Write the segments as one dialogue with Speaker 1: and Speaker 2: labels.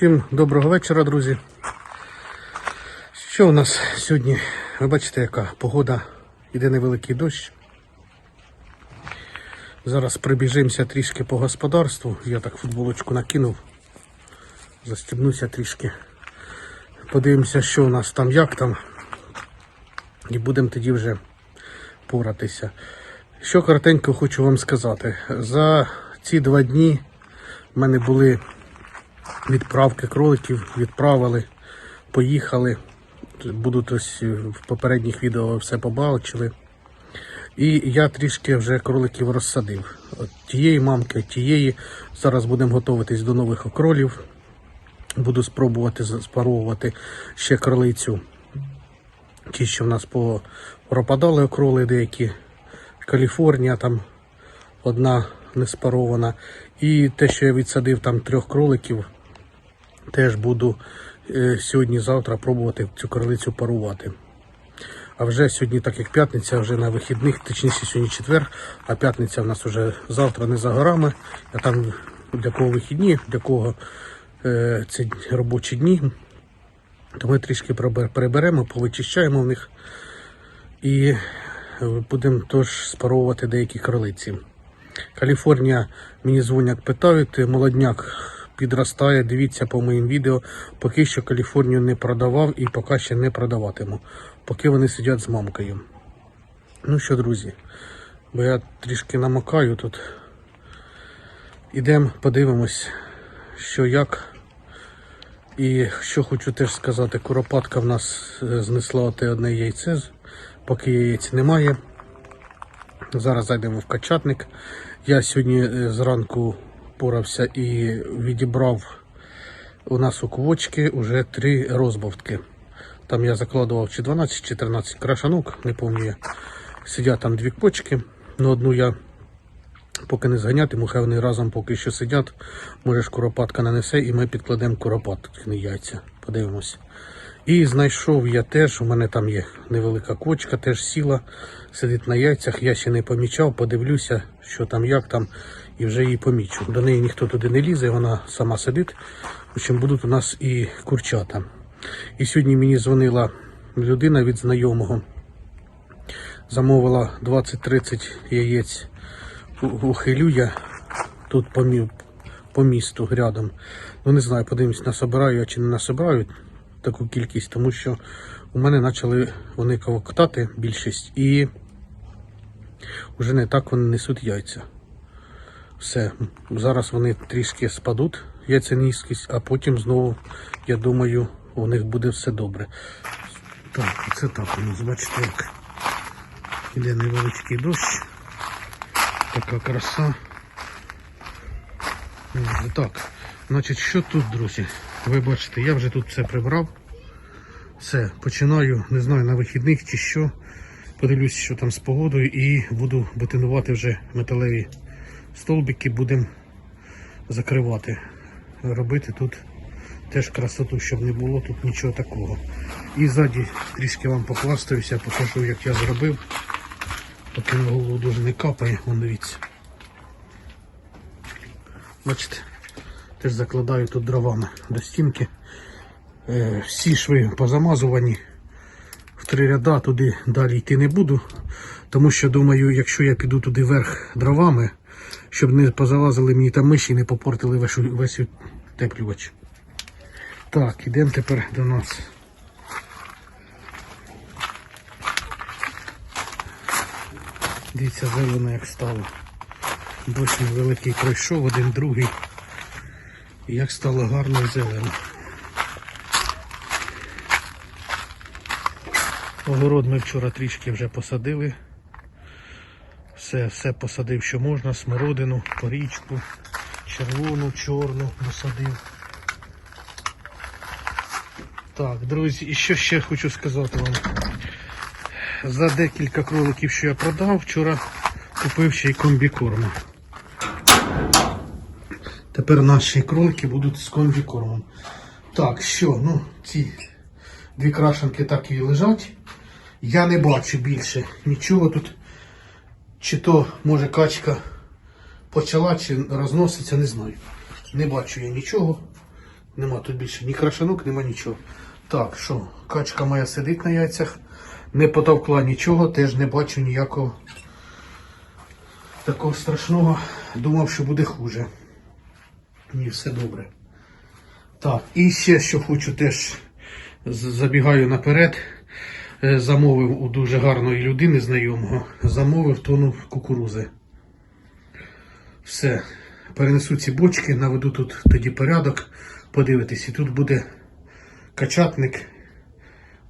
Speaker 1: Всім доброго вечора, друзі. Що у нас сьогодні? Ви бачите, яка погода, іде невеликий дощ. Зараз прибіжимося трішки по господарству. Я так футболочку накинув. Застібнуся трішки. Подивимося, що у нас там, як там. І будемо тоді вже поратися. Що коротенько хочу вам сказати. За ці два дні в мене були відправки кроликів, відправили, поїхали. Будуть ось в попередніх відео все побачили. І я трішки вже кроликів розсадив. От тієї мамки, тієї. Зараз будемо готуватись до нових окролів. Буду спробувати спаровувати ще кролицю. Ті, що в нас пропадали окроли деякі. Каліфорнія там одна не спарована. І те, що я відсадив там трьох кроликів, теж буду е, сьогодні-завтра пробувати цю кролицю парувати. А вже сьогодні, так як п'ятниця, вже на вихідних, точніше сьогодні четвер, а п'ятниця в нас вже завтра не за горами. А там для кого вихідні, для кого е, це робочі дні. То ми трішки приберемо, повичищаємо в них і е, будемо теж спаровувати деякі кролиці. Каліфорнія мені дзвонять, питають, молодняк підростає, дивіться по моїм відео. Поки що Каліфорнію не продавав і поки ще не продаватиму, поки вони сидять з мамкою. Ну що, друзі, бо я трішки намокаю тут. Ідемо, подивимось, що як. І що хочу теж сказати, куропатка в нас е, знесла те одне яйце, поки яєць немає. Зараз зайдемо в качатник. Я сьогодні е, зранку порався і відібрав у нас у квочки вже три розбавки. Там я закладував чи 12, чи 13 крашанок, не пам'ятаю. Сидять там дві квочки. Ну, одну я поки не зганятиму, хай вони разом поки що сидять. Може ж куропатка нанесе і ми підкладемо куропаткини яйця. Подивимось. І знайшов я теж, у мене там є невелика квочка, теж сіла, сидить на яйцях. Я ще не помічав, подивлюся, що там, як там, і вже її помічу. До неї ніхто туди не лізе, вона сама сидить. В общем, будуть у нас і курчата. І сьогодні мені дзвонила людина від знайомого. Замовила 20-30 яєць у, Хилюя, тут по, мі- по місту рядом. Ну не знаю, подивимось, насобираю я чи не насобираю таку кількість, тому що у мене почали вони ковоктати більшість і вже не так вони несуть яйця. Все, зараз вони трішки спадуть, яйцяністкість, а потім знову, я думаю, у них буде все добре. Так, це так у нас, бачите, як іде невеличкий дощ. Така краса. Так, значить, що тут, друзі? Ви бачите, я вже тут все прибрав. Все, починаю, не знаю, на вихідних чи що. Подивлюсь, що там з погодою, і буду бетонувати вже металеві столбики, будемо закривати. Робити тут теж красоту, щоб не було тут нічого такого. І ззаді трішки вам похвастаюся, покажу, як я зробив. Поки на голову дуже не капає, вон дивіться. Бачите, теж закладаю тут дровами до стінки. Е, всі шви позамазувані. В три ряда туди далі йти не буду. Тому що думаю, якщо я піду туди вверх дровами, щоб не позалазили мені там миші і не попортили весь, весь утеплювач. Так, ідемо тепер до нас. Дивіться, зелено як стало. Дощ великий пройшов, один другий. Як стало гарно зелено. Огород ми вчора трішки вже посадили. Все, все посадив, що можна, смородину, порічку, червону, чорну посадив. Так, друзі, і що ще хочу сказати вам. За декілька кроликів, що я продав, вчора купив ще й комбікорму. Тепер наші кролики будуть з комбікормом. Так, що, ну, ці дві крашенки так і лежать. Я не бачу більше нічого тут. Чи то, може, качка почала, чи розноситься, не знаю. Не бачу я нічого. Нема тут більше ні крашанок, нема нічого. Так, що, качка моя сидить на яйцях, не потовкла нічого, теж не бачу ніякого такого страшного. Думав, що буде хуже. Ні, все добре. Так, і ще що хочу теж забігаю наперед. Е, Замовив у дуже гарної людини знайомого. Замовив тонну кукурузи. Все. Перенесу ці бочки, наведу тут тоді порядок. Подивитись, і тут буде качатник.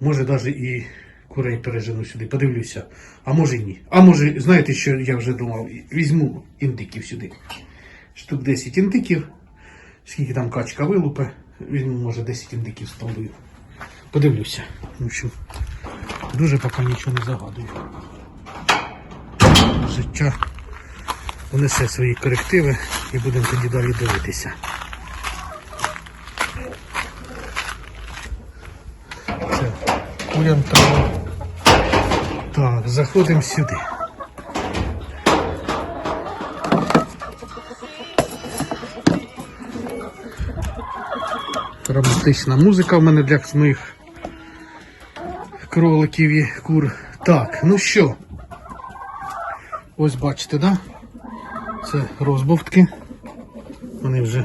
Speaker 1: Може навіть і курей пережену сюди. Подивлюся. А може ні. А може, знаєте, що я вже думав? Візьму індиків сюди. Штук 10 індиків. Скільки там качка вилупе. Візьму, може, 10 індиків спалую. Подивлюся. В общем, дуже поки нічого не загадую. Життя внесе свої корективи і будемо тоді далі дивитися. Це курям. Так, заходимо сюди. Романтична музика в мене для моїх кроликів і кур. Так, ну що? Ось бачите, да? Це розбовтки. Вони вже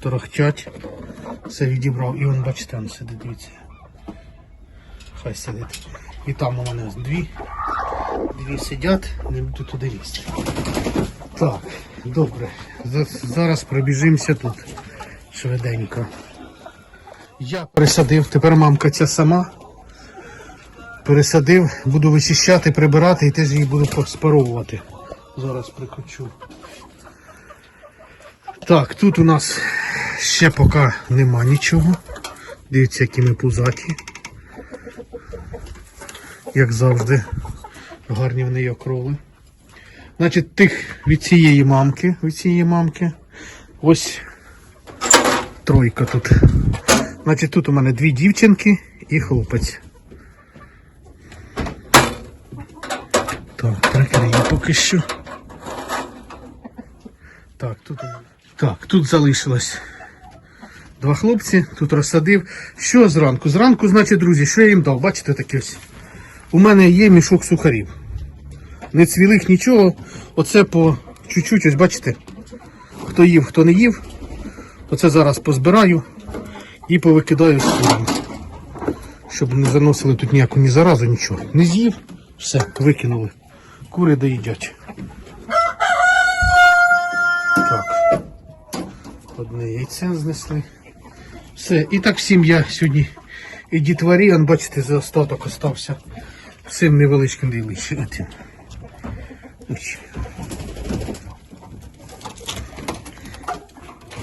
Speaker 1: торохтять. Все відібрав. І он, бачите, он сидить, дивіться. Хай сидить. І там у мене дві. Дві сидять, не буду туди лізти. Так, добре. Зараз пробіжимося тут швиденько. Я пересадив, тепер мамка ця сама. Пересадив, буду вичищати, прибирати і теж її буду спаровувати. Зараз прикручу. Так, тут у нас ще поки нема нічого. Дивіться, які ми пузаті. Як завжди. Гарні в неї окроли. Значить, тих від цієї мамки, від цієї мамки. Ось тройка тут. Значить, тут у мене дві дівчинки і хлопець. Так, прикрию поки що. Так, тут. Так, тут залишилось два хлопці, тут розсадив. Що зранку? Зранку, значить, друзі, що я їм дав? Бачите таке ось. У мене є мішок сухарів. Не цвілих нічого. Оце по чуть-чуть, ось бачите. Хто їв, хто не їв. Оце зараз позбираю і повикидаю курами. Щоб не заносили тут ніяку ні заразу, нічого. Не з'їв, все, викинули. Кури доїдять. Так. Одне яйце знесли. Все. І так всім я сьогодні і дітварі, он, бачите, за остаток остався. Всім невеличким ділищем.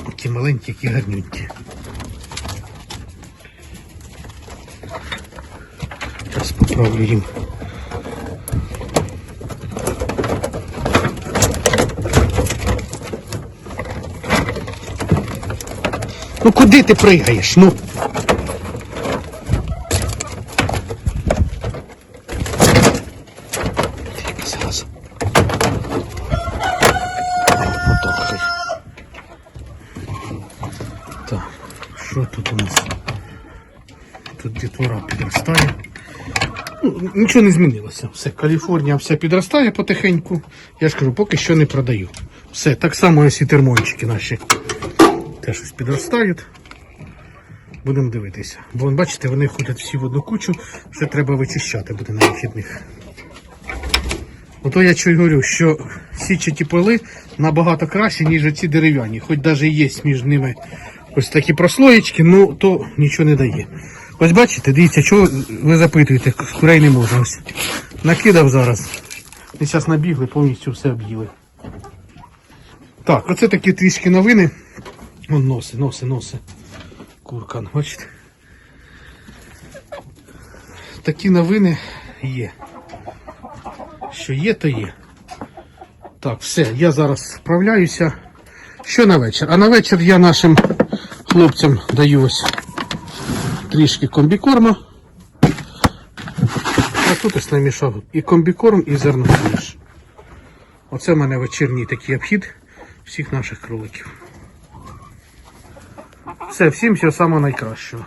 Speaker 1: Такі маленькі, які гарнюнькі. Зараз поправлю їм. Ну куди ти пригаєш? Ну. Так, що тут у нас? Тут дітвора підростає. Ну, нічого не змінилося. Все, Каліфорнія вся підростає потихеньку. Я ж кажу, поки що не продаю. Все, так само ось і термончики наші теж ось підростають. Будемо дивитися. Бо бачите, вони ходять всі в одну кучу, все треба вичищати буде на вихідних. Ото я й говорю, що січаті поли набагато краще, ніж оці дерев'яні. Хоч навіть є між ними ось такі прослоєчки, ну то нічого не дає. Ось бачите, дивіться, чого ви запитуєте, курей не можна. Ось накидав зараз. І зараз набігли, повністю все об'їли. Так, оце такі трішки новини. Вон носи, носи, носи. Куркан, бачите? Такі новини є. Що є, то є. Так, все, я зараз справляюся. Що на вечір? А на вечір я нашим хлопцям даю ось трішки комбікорма. А тут ось намішав і комбікорм, і зерносуміш. Оце в мене вечірній такий обхід всіх наших кроликів. Все, всім всього самого найкращого.